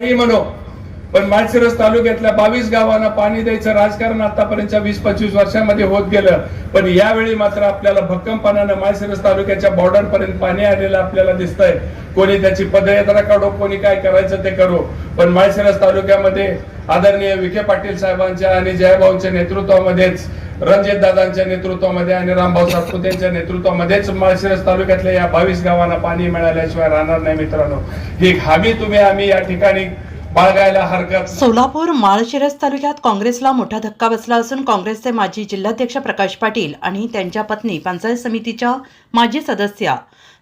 काही म्हणो पण माळशिरस तालुक्यातल्या बावीस गावांना पाणी द्यायचं राजकारण आतापर्यंतच्या वीस पंचवीस वर्षामध्ये होत गेलं. पण यावेळी मात्र आपल्याला भक्कमपणानं माळशिरस तालुक्याच्या बॉर्डर पर्यंत पाणी आलेलं आपल्याला दिसतंय. कोणी त्याची पदयात्रा काढो कोणी काय करायचं ते करो. पण माळशिरस तालुक्यामध्ये आदरणीय विखे पाटील साहेबांच्या आणि जयभाऊंच्या नेतृत्वामध्येच रणजित दादांच्या नेतृत्वामध्ये आणि रामभाऊ सातपुत यांच्या नेतृत्वामध्येच माळशिरस तालुक्यातल्या या बावीस गावांना पाणी मिळाल्याशिवाय राहणार नाही मित्रांनो. ही हमी तुम्ही आम्ही या ठिकाणी बाळगायला हरकत सोलापूर माळशिरस तालुक्यात काँग्रेसला मोठा धक्का बसला असून काँग्रेसचे माजी जिल्हाध्यक्ष प्रकाश पाटील आणि त्यांच्या पत्नी पंचायत समितीच्या माजी सदस्या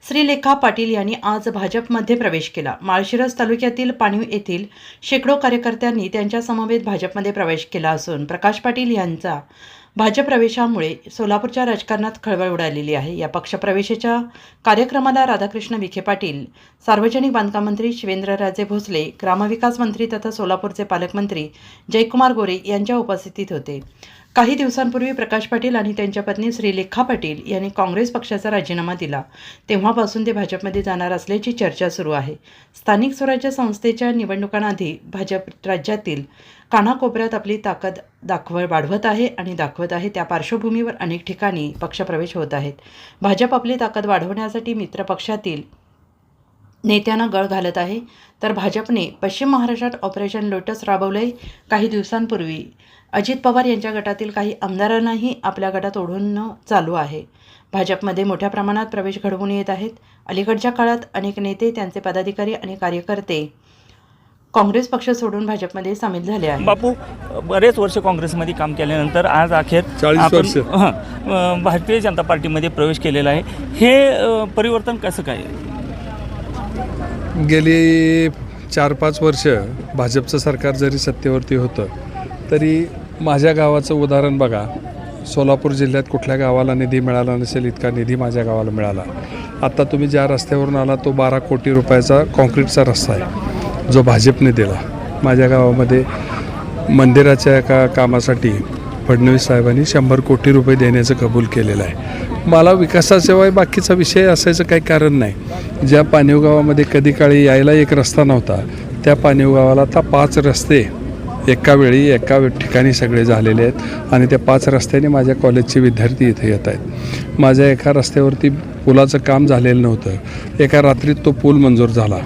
श्रीलेखा पाटील यांनी आज भाजपमध्ये प्रवेश केला. माळशिरस तालुक्यातील पाणीव येथील शेकडो कार्यकर्त्यांनी त्यांच्या समवेत भाजपमध्ये प्रवेश केला असून प्रकाश पाटील यांचा भाजप प्रवेशामुळे सोलापूरच्या राजकारणात खळबळ उडालेली आहे. या पक्षप्रवेशाच्या कार्यक्रमाला राधाकृष्ण विखे पाटील सार्वजनिक बांधकाम मंत्री शिवेंद्रराजे भोसले ग्रामविकास मंत्री तथा सोलापूरचे पालकमंत्री जयकुमार गोरे यांच्या उपस्थितीत होते. काही दिवसांपूर्वी प्रकाश पाटील आणि त्यांच्या पत्नी श्रीलेखा पाटील यांनी काँग्रेस पक्षाचा राजीनामा दिला. तेव्हापासून ते भाजपमध्ये जाणार असल्याची चर्चा सुरू आहे. स्थानिक स्वराज्य संस्थेच्या निवडणुकांआधी भाजप राज्यातील कानाकोपऱ्यात आपली ताकद दाखव वाढवत आहे आणि दाखवत आहे त्या पार्श्वभूमीवर अनेक ठिकाणी पक्षप्रवेश होत आहेत. भाजप आपली ताकद वाढवण्यासाठी मित्रपक्षातील नेत्यांना गळ घालत आहे. तर भाजपने पश्चिम महाराष्ट्रात ऑपरेशन लोटस राबवलंय काही दिवसांपूर्वी. अजित पवार यांच्या गटातील काही आमदारांनाही आपल्या गटात ओढून चालू आहे. भाजपमध्ये मोठ्या प्रमाणात प्रवेश घडवून येत आहेत. अलीकडच्या काळात अनेक नेते त्यांचे पदाधिकारी आणि कार्यकर्ते काँग्रेस पक्ष सोडून भाजपमध्ये सामील झाले आहेत बापू बरेच वर्ष काँग्रेसमध्ये काम केल्यानंतर आज अखेर 40 वर्ष. हं, भारतीय जनता पार्टीमध्ये प्रवेश केलेला आहे. हे परिवर्तन कसं काय? गेली चार पाच वर्ष भाजपचं सरकार जरी सत्तेवरती होतं तरी माझ्या गावाचं उदाहरण बघा. सोलापूर जिल्ह्यात कुठल्या गावाला निधी मिळाला नसेल इतका निधी माझ्या गावाला मिळाला. आत्ता तुम्ही ज्या रस्त्यावरून आला तो बारा कोटी रुपयाचा कॉन्क्रीटचा रस्ता आहे. जो भाजपने दिला. माझ्या गावामध्ये मंदिराच्या एका कामासाठी फडणवीस साहेबांनी शंभर कोटी रुपये देण्याचं कबूल केलेलं आहे. मला विकासाशिवाय बाकीचा विषय असायचं काही कारण नाही. ज्या पाणीव गावामध्ये कधी काळी यायला एक रस्ता नव्हता त्या पाणीव गावाला आता पाच रस्ते एका वेळी एका ठिकाणी सगळे झालेले आहेत आणि त्या पाच रस्त्याने माझ्या कॉलेजचे विद्यार्थी इथे येत आहेत. माझ्या एका रस्त्यावरती पुलाचं काम झालेलं नव्हतं. एका रात्रीत तो पूल मंजूर झाला.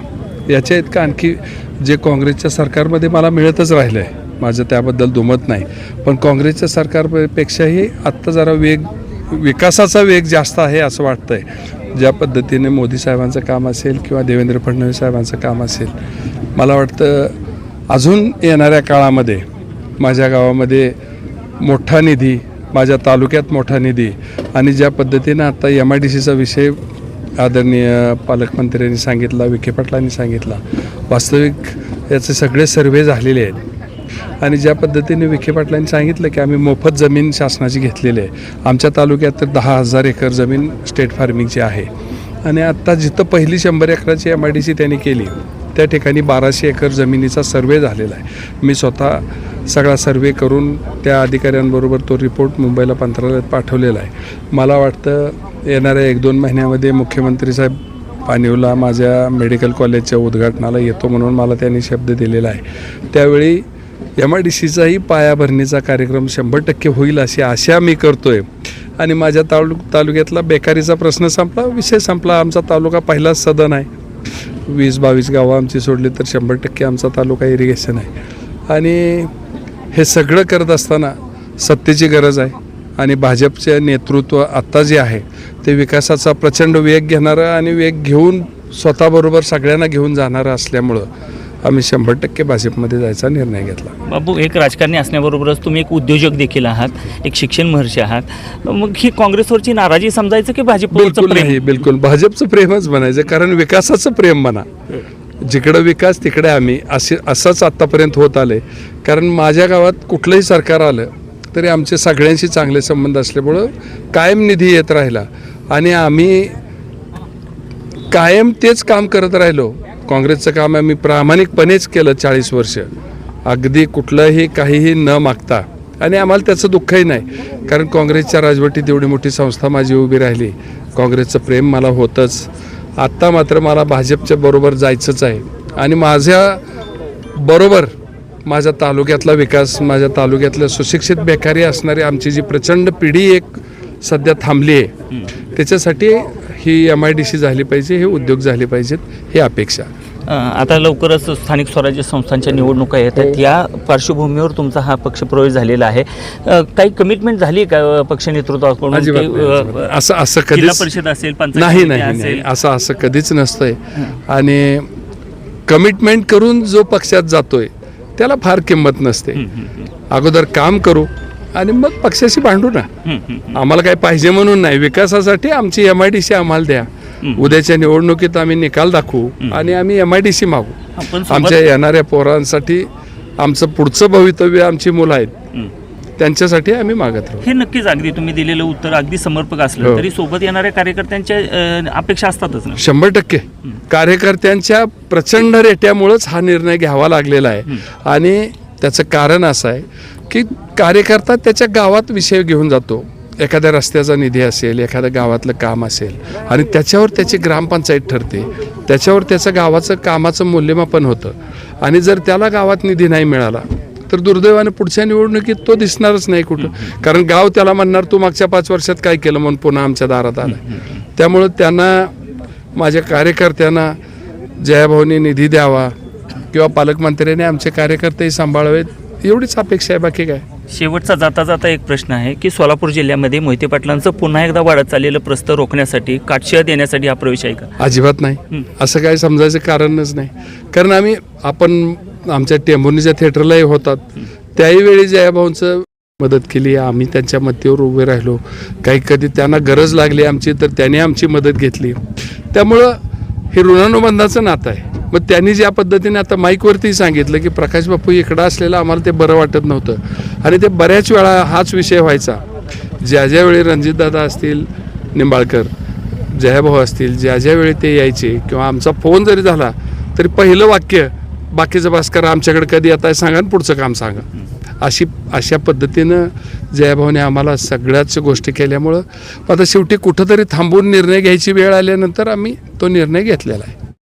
याच्या इतकं आणखी जे काँग्रेसच्या सरकारमध्ये मला मिळतच राहिलं आहे माझं त्याबद्दल दुमत नाही. पण काँग्रेसच्या सरकारपेक्षाही आत्ता जरा वेग विकासाचा वेग जास्त आहे असं वाटतंय. ज्या पद्धतीने मोदी साहेबांचं काम असेल किंवा देवेंद्र फडणवीस साहेबांचं काम असेल. मला वाटतं अजून येणाऱ्या काळामध्ये माझ्या गावामध्ये मोठा निधी माझ्या तालुक्यात मोठा निधी आणि ज्या पद्धतीनं आता एम आय डी सीचा विषय आदरणीय पालकमंत्र्यांनी सांगितला विखे पाटलांनी सांगितला वास्तविक याचे सगळे सर्वे झालेले आहेत. आणि ज्या पद्धतीने विखे पाटलांनी सांगितलं की आम्ही मोफत जमीन शासनाची घेतलेली आहे. आमच्या तालुक्यात तर दहा हजार एकर जमीन स्टेट फार्मिंगची आहे. आणि आत्ता जिथं पहिली शंभर एकराची एम आय डी सी त्यांनी केली त्या ठिकाणी बाराशे एकर जमिनीचा सर्वे झालेला आहे. मी स्वतः सगळा सर्वे करून त्या अधिकाऱ्यांबरोबर तो रिपोर्ट मुंबईला मंत्रालयात पाठवलेला आहे. मला वाटतं येणाऱ्या एक दोन महिन्यामध्ये मुख्यमंत्री साहेब पाणीवला माझ्या मेडिकल कॉलेजच्या उद्घाटनाला येतो म्हणून मला त्यांनी शब्द दिलेला आहे. त्यावेळी एम आय डी सीचाही पायाभरणीचा कार्यक्रम शंभर टक्के होईल अशी आशा मी करतो आहे आणि माझ्या तालु तालुक्यातला बेकारीचा प्रश्न संपला विषय संपला. आमचा तालुका पहिलाच सदन आहे. वीस बावीस गावं आमची सोडली तर शंभर टक्के आमचा तालुका इरिगेशन आहे. आणि हे सगळं करत असताना सत्तेची गरज आहे आणि भाजपचे नेतृत्व आत्ता जे आहे ते विकासाचा प्रचंड वेग घेणारं आणि वेग घेऊन स्वतःबरोबर सगळ्यांना घेऊन जाणारं असल्यामुळं आम्ही शंभर टक्के भाजपमध्ये जायचा निर्णय घेतला. बापू एक राजकारणी असण्याबरोबरच तुम्ही एक उद्योजक देखील आहात एक शिक्षण महर्षी आहात. मग ही काँग्रेसवरची नाराजी समजायचं की भाजपवरचं बिलकुल नाही बिलकुल. भाजपचं प्रेमच म्हणायचं कारण विकासाचं प्रेम म्हणा. जिकडं विकास तिकडे आम्ही. असे असंच आत्तापर्यंत होत आले कारण माझ्या गावात कुठलंही सरकार आलं तरी आमचे सगळ्यांशी चांगले संबंध असल्यामुळं कायम निधी येत राहिला. आणि आम्ही कायम तेच काम करत राहिलो. काँग्रेसचं काम आम्ही प्रामाणिकपणेच केलं चाळीस वर्ष. अगदी कुठलंही काहीही न मागता. आणि आम्हाला त्याचं दुःखही नाही. कारण काँग्रेसच्या राजवटीत एवढी मोठी संस्था माझी उभी राहिली. काँग्रेसचं प्रेम मला होतंच. आत्ता मात्र मला भाजपच्या बरोबर जायचंच आहे. आणि माझ्या बरोबर माझ्या तालुक्यातला विकास माझ्या तालुक्यातल्या सुशिक्षित बेकारी असणारी आमची जी प्रचंड पिढी एक सध्या थांबली आहे त्याच्यासाठी ही एम आय डी सी झाली पाहिजे हे उद्योग झाले पाहिजेत ही अपेक्षा आता लवकरच स्थानिक स्वराज्य संस्थांच्या निवडणुका येत आहेत या पार्श्वभूमीवर तुमचा हा पक्षप्रवेश झालेला आहे. काही कमिटमेंट झाली का पक्ष नेतृत्वाकडून. असं असं जिल्हा कधीच परिषद असेल पंचायत नाही नाही असं असं कधीच नसतंय. आणि कमिटमेंट करून जो पक्षात जातोय त्याला फार किंमत नसते. हं, हं, हं. अगोदर काम करू आणि मग पक्षाशी भांडू ना. हं, हं, हं. आम्हाला काय पाहिजे म्हणून नाही. विकासासाठी आमची एम आय डी सी आम्हाला द्या. उद्याच्या निवडणुकीत आम्ही निकाल दाखवू आणि आम्ही एम आय डी सी मागू. आमच्या येणाऱ्या पोरांसाठी आमचं पुढचं भवितव्य आमची मुलं आहेत. त्यांच्यासाठी आम्ही मागत राहू. हे नक्कीच अगदी तुम्ही दिलेलं उत्तर अगदी समर्पक असलं. हो. तरी सोबत येणाऱ्या कार्यकर्त्यांच्या अपेक्षा असतातच ना? शंभर टक्के. कार्यकर्त्यांच्या प्रचंड रेट्यामुळंच हा निर्णय घ्यावा लागलेला आहे. आणि त्याचं कारण असं आहे की कार्यकर्ता त्याच्या गावात विषय घेऊन जातो. एखाद्या रस्त्याचा निधी असेल एखाद्या गावातलं काम असेल आणि त्याच्यावर त्याची ग्रामपंचायत ठरते. त्याच्यावर त्याचं गावाचं कामाचं मूल्यमापन होतं. आणि जर त्याला गावात निधी नाही मिळाला तर दुर्दैवाने पुढच्या निवडणुकीत तो दिसणारच नाही कुठं. कारण गाव त्याला म्हणणार तू मागच्या पाच वर्षात काय केलं म्हणून पुन्हा आमच्या दारात आला. त्यामुळं त्यांना माझ्या कार्यकर्त्यांना जयाभाऊनी निधी द्यावा किंवा पालकमंत्र्यांनी आमचे कार्यकर्तेही सांभाळावेत एवढीच अपेक्षा आहे. बाकी काय? शेवटचा जाता जाता एक प्रश्न आहे की सोलापूर जिल्ह्यामध्ये मोहिते पाटलांचं पुन्हा एकदा वाढत चाललेलं प्रस्त रोखण्यासाठी काटशिळा देण्यासाठी हा प्रवेश आहे का? अजिबात नाही. असं काय समजायचं कारणच नाही. कारण आम्ही आपण आमच्या टेंभुर्णीच्या थिएटरलाही होतात. त्याही वेळी जयाभाऊंचं मदत केली. आम्ही त्यांच्या मतीवर उभे राहिलो. काही कधी त्यांना गरज लागली आमची तर त्यांनी आमची मदत घेतली. त्यामुळं हे ऋणानुबंधाचं नातं आहे. मग त्यांनी ज्या पद्धतीने आता माईकवरती सांगितलं की प्रकाश बापू इकडं असलेलं आम्हाला ते बरं वाटत नव्हतं. आणि ते बऱ्याच वेळा हाच विषय व्हायचा. ज्या ज्यावेळी रणजितदादा असतील निंबाळकर जयाभाऊ असतील ज्या ज्या वेळी ते यायचे किंवा आमचा फोन जरी झाला तरी पहिलं वाक्य बाकीचं भास्कर आमच्याकडे कधी आता आहे सांगा आणि पुढचं काम सांगा. अशी अशा पद्धतीनं जयाभाऊने आम्हाला सगळ्याच गोष्टी केल्यामुळं आता शेवटी कुठंतरी थांबून निर्णय घ्यायची वेळ आल्यानंतर आम्ही तो निर्णय घेतलेला आहे.